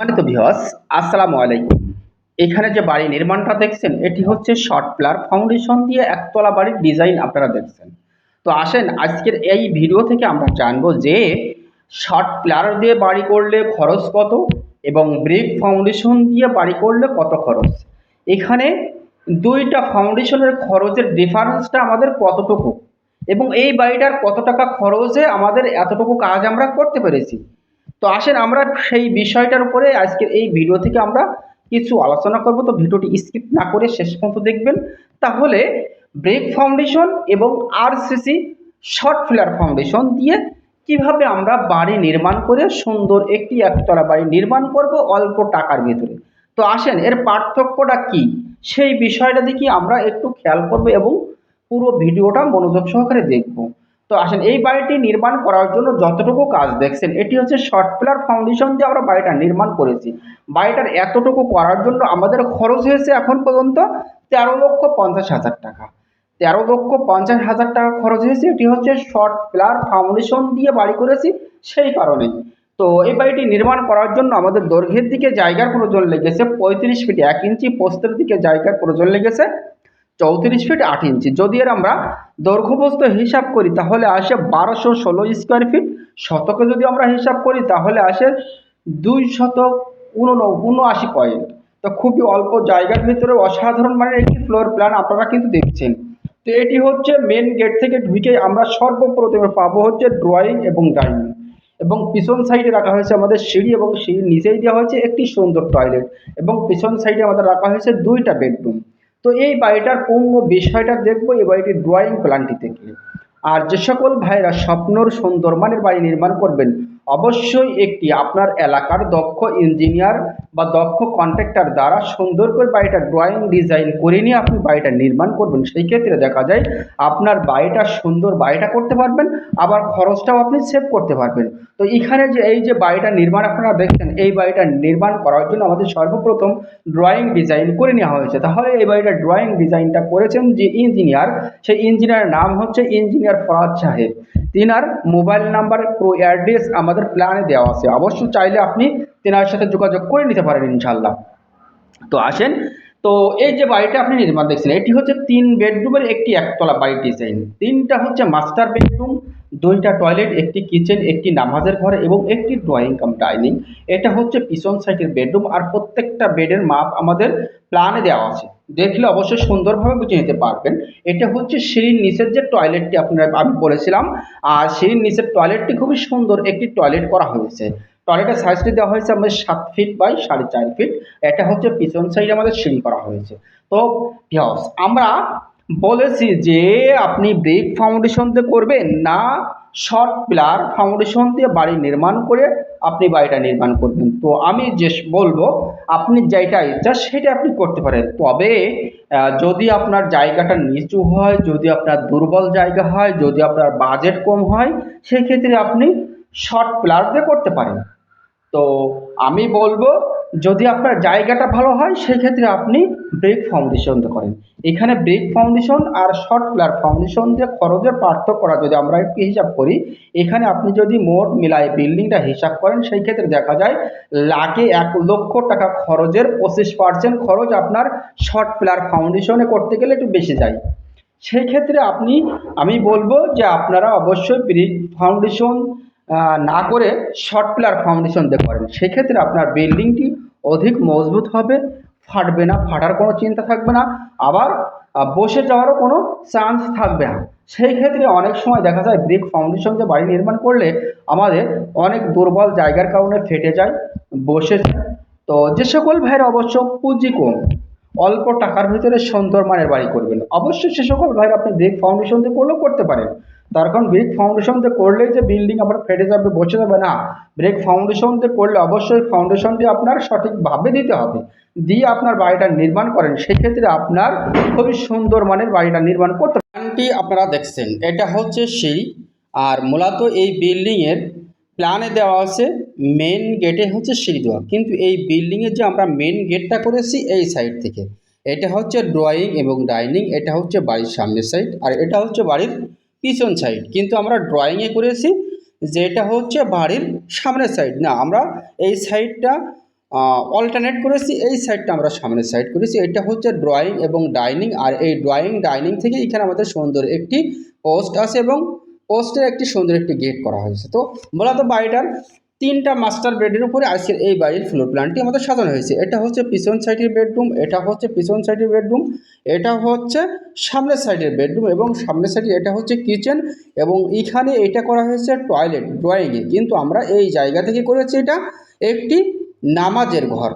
সম্মানিত ভিওয়াস আসসালামু আলাইকুম। এখানে যে বাড়ি নির্মাণটা দেখছেন, এটি হচ্ছে শর্ট প্লার ফাউন্ডেশন দিয়ে একতলা বাড়ির ডিজাইন আপনারা দেখছেন। তো আসেন, আজকের এই ভিডিও থেকে আমরা জানব যে শর্ট প্লার দিয়ে বাড়ি করলে খরচ কত এবং ব্রিক ফাউন্ডেশন দিয়ে বাড়ি করলে কত খরচ? এখানে দুইটা ফাউন্ডেশনের খরচের ডিফারেন্সটা আমাদের কতটুকু এবং এই বাড়িটার কত টাকা খরচে আমাদের এতটুকু কাজ আমরা করতে পেরেছি? তো আসেন আমরা সেই বিষয়টার উপরে আজকের এই ভিডিও থেকে আমরা কিছু আলোচনা করব। তো ভিডিওটি স্কিপ না করে শেষ পর্যন্ত দেখবেন। তাহলে ব্রেক ফাউন্ডেশন এবং আরসিসি শর্ট ফিলার ফাউন্ডেশন দিয়ে কীভাবে আমরা বাড়ি নির্মাণ করে সুন্দর একটি একতলা বাড়ি নির্মাণ করব অল্প টাকার ভিতরে। তো আসেন, এর পার্থক্যটা কি? সেই বিষয়টা দেখি আমরা একটু খেয়াল করব এবং পুরো ভিডিওটা মনোযোগ সহকারে দেখব। তো আসেন, এই বাড়িটি নির্মাণ করার জন্য যতটুকু কাজ দেখছেন, এটি হচ্ছে শর্ট পিলার ফাউন্ডেশন দিয়ে আমরা বাড়িটা নির্মাণ করেছি। বাড়িটার এতটুকু করার জন্য আমাদের খরচ হয়েছে এখন পর্যন্ত তেরো লক্ষ পঞ্চাশ হাজার টাকা। তেরো লক্ষ পঞ্চাশ হাজার টাকা খরচ হয়েছে, এটি হচ্ছে শর্ট পিলার ফাউন্ডেশন দিয়ে বাড়ি করেছি সেই কারণেই তো এই বাড়িটি নির্মাণ করার জন্য আমাদের দৈর্ঘ্যের দিকে জায়গার প্রয়োজন লেগেছে, পঁয়ত্রিশ ফিট এক ইঞ্চি পোস্তের দিকে জায়গার প্রয়োজন লেগেছে। চৌত্রিশ ফিট আট ইঞ্চি যদি এর আমরা দৈর্ঘ্যপ্রস্থ হিসাব করি, তাহলে আসে বারোশো ষোলো স্কোয়ার ফিট শতকে যদি আমরা হিসাব করি, তাহলে আসে দুই শত উনআশি পয়েন্ট তো খুবই অল্প জায়গার ভিতরে অসাধারণ মানের একটি ফ্লোর প্ল্যান আপনারা কিন্তু দেখছেন। তো এটি হচ্ছে মেন গেট থেকে ঢুকে আমরা সর্বপ্রথমে পাবো হচ্ছে ড্রয়িং এবং ডাইনিং এবং পিছন সাইডে রাখা হয়েছে আমাদের সিঁড়ি এবং সিঁড়ির নিচেই দেওয়া হয়েছে একটি সুন্দর টয়লেট এবং পিছন সাইডে আমাদের রাখা হয়েছে দুইটা বেডরুম তো এই বাড়িটার পূর্ণ বিষয়টা দেখব, এই বাড়িটির ড্রয়িং প্ল্যানটি থেকে আর যে সকল ভাইরা স্বপ্নর সুন্দর মানের বাড়ি নির্মাণ করবেন অবশ্যই একটি আপনার এলাকার দক্ষ ইঞ্জিনিয়ার বা দক্ষ কন্ট্রাক্টর দ্বারা সুন্দর করে বাড়িটা ড্রয়িং ডিজাইন করে নিয়ে আপনি বাড়িটা নির্মাণ করবেন। সেই ক্ষেত্রে দেখা যায় আপনার বাড়িটা সুন্দর বাড়িটা করতে পারবেন, আবার খরচটাও আপনি সেভ করতে পারবেন। তো এখানে যে এই যে বাড়িটা নির্মাণ আপনারা দেখছেন, এই বাড়িটা নির্মাণ করার জন্য আমাদের সর্বপ্রথম ড্রয়িং ডিজাইন করে নেওয়া হয়েছে। তাহলে এই বাড়িটা ড্রয়িং ডিজাইনটা করেছেন যে ইঞ্জিনিয়ার। সেই ইঞ্জিনিয়ারের নাম হচ্ছে ইঞ্জিনিয়ার ফরাজ সাহেব। তিনার মোবাইল নাম্বার প্রো অ্যাড্রেস আমাদের প্ল্যানে দেওয়া আছে। অবশ্য চাইলে আপনি তেনার সাথে যোগাযোগ করে নিতে পারেন ইনশাল্লাহ তো আসেন, তো এই যে বাড়িটা আপনি নির্মাণ দেখছেন, এটি হচ্ছে তিন বেডরুমের একটি একতলা বাড়ি ডিজাইন তিনটা হচ্ছে মাস্টার বেডরুম দুইটা টয়লেট একটি কিচেন একটি নামাজের ঘর এবং একটি ড্রয়িং কাম ডাইনিং এটা হচ্ছে পিছন সাইডের বেডরুম আর প্রত্যেকটা বেডের মাপ আমাদের প্ল্যানে দেওয়া আছে। দেখলে অবশ্যই সুন্দরভাবে বুঝে নিতে পারবেন। এটা হচ্ছে সিঁড়ির নিচের যে টয়লেটটি আপনারা, আমি বলেছিলাম, আর সিঁড়ির নিচের টয়লেটটি খুবই সুন্দর একটি টয়লেট করা হয়েছে। টয়লেটের সাইজটি দেওয়া হয়েছে আমাদের সাত ফিট বাই সাড়ে চার ফিট এটা হচ্ছে পিছন সাইড আমাদের সিঁড়ি করা হয়েছে। তো আমরা বলেছি যে আপনি ব্রিক ফাউন্ডেশন দিয়ে করবেন না, শর্ট পিলার ফাউন্ডেশন দিয়ে বাড়ি নির্মাণ করে আপনি বাড়িটা নির্মাণ করবেন। তো আমি যে বলব, আপনি যেটা ইচ্ছা সেটা আপনি করতে পারেন। তবে যদি আপনার জায়গাটা নিচু হয়, যদি আপনার দুর্বল জায়গা হয়, যদি আপনার বাজেট কম হয়, সেক্ষেত্রে আপনি শর্ট পিলার দিয়ে করতে পারেন। তো আমি বলব যদি আপনার জায়গাটা ভালো হয়, সেক্ষেত্রে আপনি ব্রেক ফাউন্ডেশন দিয়ে করেন। এখানে ব্রেক ফাউন্ডেশন আর শর্ট প্লার ফাউন্ডেশন দিয়ে খরচের পার্থক্যটা যদি আমরা একটু হিসাব করি, এখানে আপনি যদি মোট মিলায় বিল্ডিংটা হিসাব করেন সেই ক্ষেত্রে দেখা যায় লাখে এক লক্ষ টাকা খরচের পঁচিশ পার্সেন্ট খরচ আপনার শর্ট প্লার ফাউন্ডেশনে করতে গেলে একটু বেশি যায়। সেই ক্ষেত্রে আপনি, আমি বলব যে আপনারা অবশ্যই ব্রিক ফাউন্ডেশন না করে শর্ট পিলার ফাউন্ডেশন দিয়ে করেন। সেক্ষেত্রে আপনার বিল্ডিংটি অধিক মজবুত হবে, ফাটবে না, ফাটার কোনো চিন্তা থাকবে না। আবার বসে যাওয়ারও কোনো চান্স থাকবে না। সেই ক্ষেত্রে অনেক সময় দেখা যায় ব্রিক ফাউন্ডেশন দিয়ে বাড়ি নির্মাণ করলে আমাদের অনেক দুর্বল জায়গার কারণে ফেটে যায়, বসে যায়। তো যে সকল ভাইয়ের অবশ্য পুঁজি কম, অল্প টাকার ভিতরে সুন্দর মানের বাড়ি করবেন। অবশ্যই সে সকল ভাইয়ের আপনি ব্রিক ফাউন্ডেশন দিয়ে করলেও করতে পারেন। তার কারণ ব্রেক ফাউন্ডেশন দিয়ে করলেই যে বিল্ডিং আপনার ফেটে যাবে, বসে যাবে না। ব্রেক ফাউন্ডেশন দিয়ে করলে অবশ্যই ফাউন্ডেশনটি আপনার সঠিকভাবে দিতে হবে। দিয়ে আপনার বাড়িটা নির্মাণ করেন, সেক্ষেত্রে আপনার খুবই সুন্দর মানের বাড়িটা নির্মাণ করতে প্ল্যানটি আপনারা দেখছেন, এটা হচ্ছে সিঁড়ি। আর মূলত এই বিল্ডিংয়ের প্ল্যানে দেওয়া আছে মেন গেটে হচ্ছে সিঁড়ি দেওয়া। কিন্তু এই বিল্ডিংয়ের যে আমরা মেন গেটটা করেছি, এই সাইড থেকে। এটা হচ্ছে ড্রয়িং এবং ডাইনিং এটা হচ্ছে বাড়ির সামনের সাইড আর এটা হচ্ছে বাড়ির পিছন সাইড কিন্তু আমরা ড্রয়িংয়ে করেছি যেটা হচ্ছে বাড়ির সামনের সাইড না, আমরা এই সাইডটা অল্টারনেট করেছি, এই সাইডটা আমরা সামনের সাইড করেছি। এটা হচ্ছে ড্রয়িং এবং ডাইনিং আর এই ড্রয়িং ডাইনিং থেকে এখানে আমাদের সুন্দর একটি পোস্ট আছে এবং পোস্টের একটি সুন্দর একটি গেট করা হয়েছে। তো, মূলত বাড়িটার তিনটা মাস্টার বেডের উপরে আজকের এই বাড়ির ফ্লোর প্ল্যানটি আমাদের সাজানো হয়েছে। এটা হচ্ছে পিছন সাইডের বেডরুম এটা হচ্ছে পিছন সাইডের বেডরুম এটা হচ্ছে সামনের সাইডের বেডরুম এবং সামনের সাইডে এটা হচ্ছে কিচেন এবং এখানে এটা করা হয়েছে টয়লেট ড্রয়িংয়ে কিন্তু আমরা এই জায়গা থেকে করেছি এটা একটি নামাজের ঘর।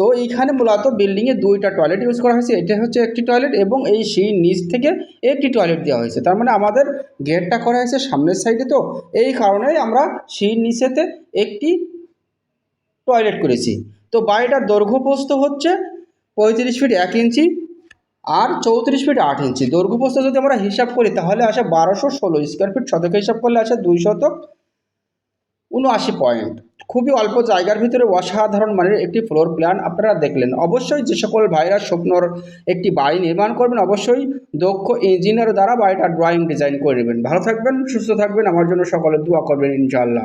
তো এইখানে মূলত বিল্ডিংয়ে দুইটা টয়লেট ইউজ করা হয়েছে। এটা হচ্ছে একটি টয়লেট এবং এই সেই নিচ থেকে একটি টয়লেট দেওয়া হয়েছে। তার মানে আমাদের গেটটা করা হয়েছে সামনের সাইডে তো। এই কারণেই আমরা সেই নিচেতে একটি টয়লেট করেছি। তো বাড়িটার দৈর্ঘ্য প্রস্থ হচ্ছে পঁয়ত্রিশ ফিট এক ইঞ্চি আর চৌত্রিশ ফিট আট ইঞ্চি। দৈর্ঘ্য প্রস্থ যদি আমরা হিসাব করি, তাহলে আসে বারোশো ষোলো স্কোয়ার ফিট শতক হিসাব করলে আসে দুই শতক উনআশি পয়েন্ট খুবই অল্প জায়গার ভিতরে অসাধারণ মানের একটি ফ্লোর প্ল্যান আপনারা দেখলেন। অবশ্যই যে সকল ভাইরা স্বপ্নর একটি বাড়ি নির্মাণ করবেন, অবশ্যই দক্ষ ইঞ্জিনিয়ার দ্বারা বাড়িটা ড্রয়িং ডিজাইন করে নেবেন। ভালো থাকবেন, সুস্থ থাকবেন। আমার জন্য সকলে দোয়া করবেন, ইনশাআল্লাহ।